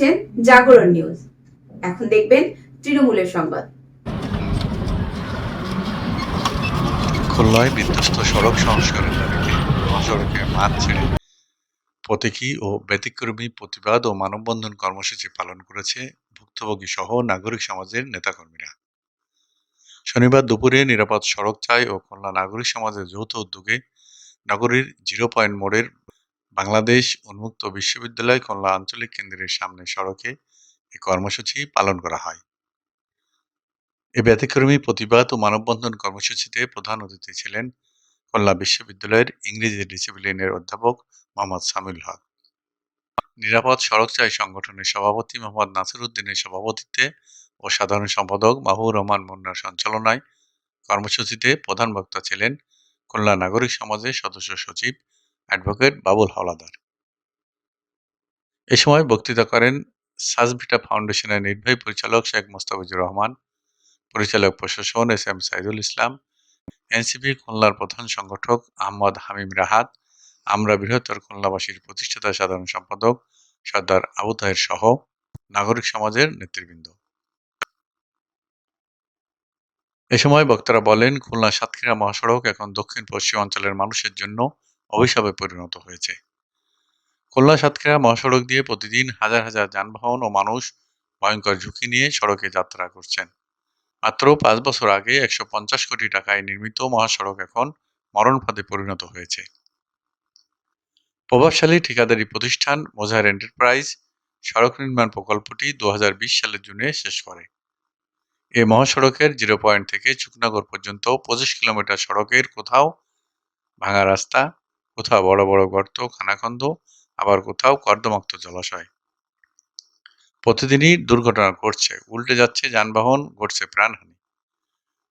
দেখছেন জাগরণ নিউজ। এখন দেখবেন তৃণমূলের সংবাদ। খুলনায় বিধ্বস্ত সড়ক সংস্কারের দাবিতে মহাসড়কে মাঠ ছেড়ে প্রতীকী ও ব্যতিক্রমী প্রতিবাদ ও মানববন্ধন কর্মসূচি পালন করেছে ভুক্তভোগী সহ নাগরিক সমাজের নেতাকর্মীরা। শনিবার দুপুরে নিরাপদ সড়ক চাই ও খুলনা নাগরিক সমাজের যৌথ উদ্যোগে নগরীর জিরো পয়েন্ট মোড়ের বাংলাদেশ উন্মুক্ত বিশ্ববিদ্যালয় খুলনা আঞ্চলিক কেন্দ্রের সামনে সড়কে এই কর্মসূচি পালন করা হয়। এ ব্যতিক্রমী প্রতিবাদ ও মানববন্ধন কর্মসূচিতে প্রধান অতিথি ছিলেন খুলনা বিশ্ববিদ্যালয়ের ইংরেজি ডিসিপ্লিনের অধ্যাপক মোহাম্মদ সামিল হক। নিরাপদ সড়ক চাই সংগঠনের সভাপতি মোহাম্মদ নাসির উদ্দিনের সভাপতিত্বে ও সাধারণ সম্পাদক মাহবুর রহমান মুন্নার সঞ্চালনায় কর্মসূচিতে প্রধান বক্তা ছিলেন খুলনা নাগরিক সমাজের সদস্য সচিব অ্যাডভোকেট বাবুল হাওলাদার। এ সময় বক্তৃতা করেন সাজভিটা ফাউন্ডেশনের নির্বাহী পরিচালক শেখ মোস্তাফিজুর রহমান, পরিচালক প্রশাসন S M Saidul Islam NCP খুলনার প্রধান সংগঠক আহমদ হামিম রাহাত, আমরা বৃহত্তর খুলনাবাসীর প্রতিষ্ঠাতা সাধারণ সম্পাদক সর্দার আবু তাহের সহ নাগরিক সমাজের নেতৃবৃন্দ। এ সময় বক্তারা বলেন খুলনা সাতক্ষীরা মহাসড়ক এখন দক্ষিণ পশ্চিম অঞ্চলের মানুষের জন্য অভিশাপে পরিণত হয়েছে। খুলনা, সাতক্ষীরা মহাসড়ক দিয়ে প্রতিদিন হাজার হাজার যানবাহন ও মানুষ ভয়ঙ্কর ঝুঁকি নিয়ে সড়কে যাত্রা করছেন। মাত্র পাঁচ বছর আগে একশো পঞ্চাশ কোটি টাকায় নির্মিত মহাসড়ক এখন মরণ ফাঁদে পরিণত হয়েছে। প্রভাবশালী ঠিকাদারি প্রতিষ্ঠান মোজাহার এন্টারপ্রাইজ সড়ক নির্মাণ প্রকল্পটি দুহাজার বিশ সালের জুনে শেষ করে। এই মহাসড়কের জিরো পয়েন্ট থেকে চুকনগর পর্যন্ত পঁচিশ কিলোমিটার সড়কের কোথাও ভাঙা রাস্তা কোথাও বড় বড় গর্ত, খানাখন্দ, আবার কোথাও কর্দমাক্ত জলাশয়। প্রতিদিনই দুর্ঘটনা ঘটছে, উল্টে যাচ্ছে, যানবাহন ঘটছে প্রাণহানি।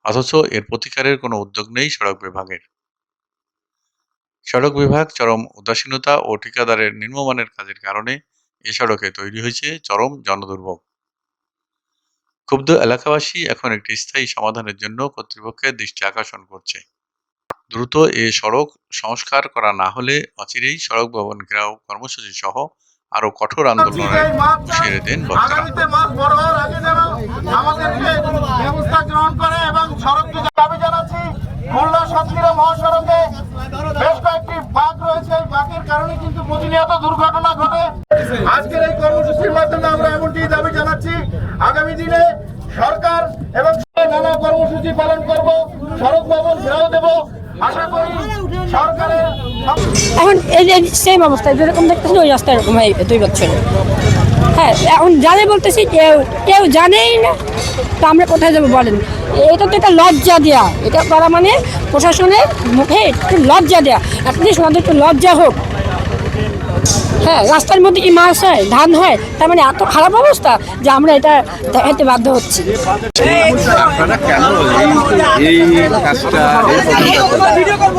অথচ এর প্রতিকারের কোনো উদ্যোগ নেই সড়ক বিভাগের। সড়ক বিভাগ চরম উদাসীনতা ও ঠিকাদারের নিম্নমানের কাজের কারণে এ সড়কে তৈরি হয়েছে চরম জনদুর্ভোগ। ক্ষুব্ধ এলাকাবাসী এখন একটি স্থায়ী সমাধানের জন্য কর্তৃপক্ষের দৃষ্টি আকর্ষণ করছে। দ্রুত এ সড়ক সংস্কার করা না হলে অচিরেই সড়ক ভবন ঘেরাও কর্মসূচি সহ আরও কঠোর আন্দোলনের হুঁশিয়ারি দেন বক্তারা। ব্যবস্থা গ্রহণ করে এবং সড়কটি দাবি জানাচ্ছি খুলনা সাতক্ষীরা মহাসড়কে বেশ কয়েকটি বাঁক রয়েছে। এই বাঁকের কারণে কিন্তু প্রতিনিয়ত দুর্ঘটনা ঘটে। আজকের এই কর্মসূচির মাধ্যমে আমরা এমনটি দাবি জানাচ্ছি। আগামী দিনে সরকার এবং নানা কর্মসূচি পালন করব। সড়ক ভবন ঘেরাও দেব। এখন এই সেম অবস্থা, যেরকম দেখতেছি ওই রাস্তা এরকম হয় দুই বছর। হ্যাঁ এখন জানে বলতেছি, কেউ কেউ জানেই না, তা আমরা কোথায় যাব বলেন? এটা তো একটা লজ্জা দেওয়া এটা করা মানে প্রশাসনের মুখে একটু লজ্জা দেওয়া অ্যাটলিস্ট ওনাদের একটু লজ্জা হোক। হ্যাঁ রাস্তার মধ্যে কি মাছ হয়, ধান হয়, তার মানে এত খারাপ অবস্থা যে আমরা এটা দেখাতে বাধ্য হচ্ছি।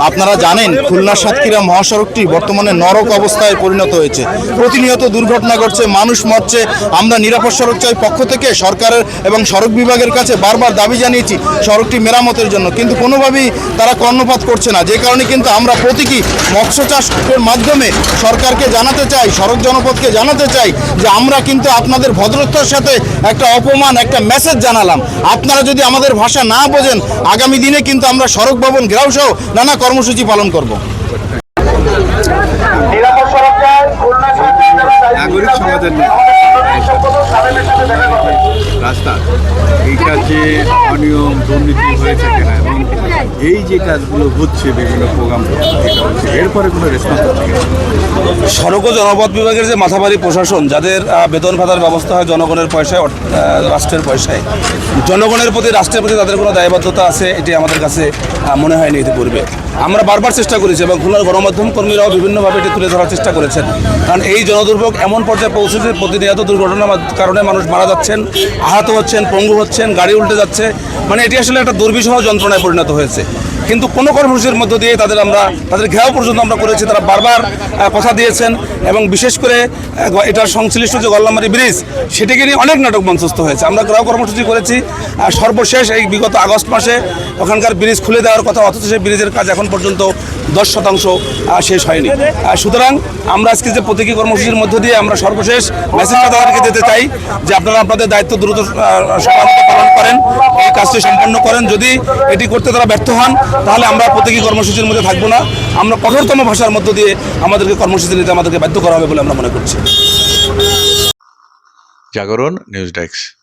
আপনারা জানেন, খুলনা সাতক্ষীরা মহাসড়কটি বর্তমানে নরক অবস্থায় পরিণত হয়েছে। প্রতিনিয়ত দুর্ঘটনা ঘটছে, মানুষ মরছে। আমরা নিরাপদ সড়ক চাই পক্ষ থেকে, সরকারের এবং সড়ক বিভাগের কাছে বারবার দাবি জানিয়েছি সড়কটি মেরামতের জন্য। কিন্তু কোনোভাবেই তারা কর্ণপাত করছে না। যে কারণে কিন্তু আমরা প্রতীকী মৎস্য চাষের মাধ্যমে সরকারকে জানাতে চাই সড়ক জনপদকে জানাতে চাই যে আমরা কিন্তু আপনাদের ভদ্রতার সাথে একটা অপমান একটা মেসেজ জানালাম। আপনারা যদি আমাদের ভাষা না বোঝেন আগামী দিনে কিন্তু আমরা সড়ক ভবন গ্রাউ সহ নানা কর্মসূচি পালন করব। নাগরিক সমাজের এই রাস্তা, এইটা যে অনিয়ম, দুর্নীতি হয়েছে কিনা এবং এই যে কাজগুলো হচ্ছে বিভিন্ন প্রোগ্রাম এরপরে কোনো রেসপন্স সড়ক ও জনপথ বিভাগের যে মাথাবাড়ি প্রশাসন, যাদের বেতন ভাতার ব্যবস্থা হয় জনগণের পয়সায় রাষ্ট্রের পয়সায়, জনগণের প্রতি, রাষ্ট্রের প্রতি তাদের কোনো দায়বদ্ধতা আছে? এটি আমাদের কাছে মনে হয়নি ইতিপূর্বে। আমরা বারবার চেষ্টা করেছি এবং খুলনার গণমাধ্যম কর্মীরাও বিভিন্নভাবে এটি তুলে ধরার চেষ্টা করেছেন। কারণ এই জনদুর্ভোগ এমন পর্যায়ে পৌঁছেছে, প্রতিনিয়ত দুর্ঘটনার কারণে মানুষ মারা যাচ্ছেন, আহত হচ্ছেন, পঙ্গু হচ্ছেন, গাড়ি উল্টে যাচ্ছে। মানে এটি আসলে একটা দুর্বিষহ যন্ত্রণায় পরিণত হয়েছে। কিন্তু কোনো কর্মসূচির মধ্য দিয়ে তাদের আমরা, তাদের ঘেরাও পর্যন্ত আমরা করেছি। তারা বারবার কথা দিয়েছেন এবং বিশেষ করে এটার সংশ্লিষ্ট যে গল্লামারি ব্রিজ, সেটিকে নিয়ে অনেক নাটক মঞ্চস্থ হয়েছে। আমরা ঘেরাও কর্মসূচি করেছি। সর্বশেষ এই বিগত আগস্ট মাসে ওখানকার ব্রিজ খুলে দেওয়ার কথা, অথচ সেই ব্রিজের কাজ এখন পর্যন্ত দশ শতাংশ শেষ হয়নি। সুতরাং আমরা আজকে যে প্রতীকী কর্মসূচির মধ্য দিয়ে আমরা সর্বশেষ মেসেজটা তাদেরকে দিতে চাই, যে আপনারা আপনাদের দায়িত্ব দ্রুত পালন করেন, এই কাজটি সম্পন্ন করেন। যদি এটি করতে তারা ব্যর্থ হন তাহলে আমরা প্রতীকী কর্মসূচির মধ্যে থাকব না। আমরা কঠোরতম ভাষার মধ্য দিয়ে আমাদেরকে কর্মসূচি নিতে আমাদেরকে বাধ্য করা হবে বলে আমরা মনে করছি। জাগরণ, নিউজ ডেস্ক।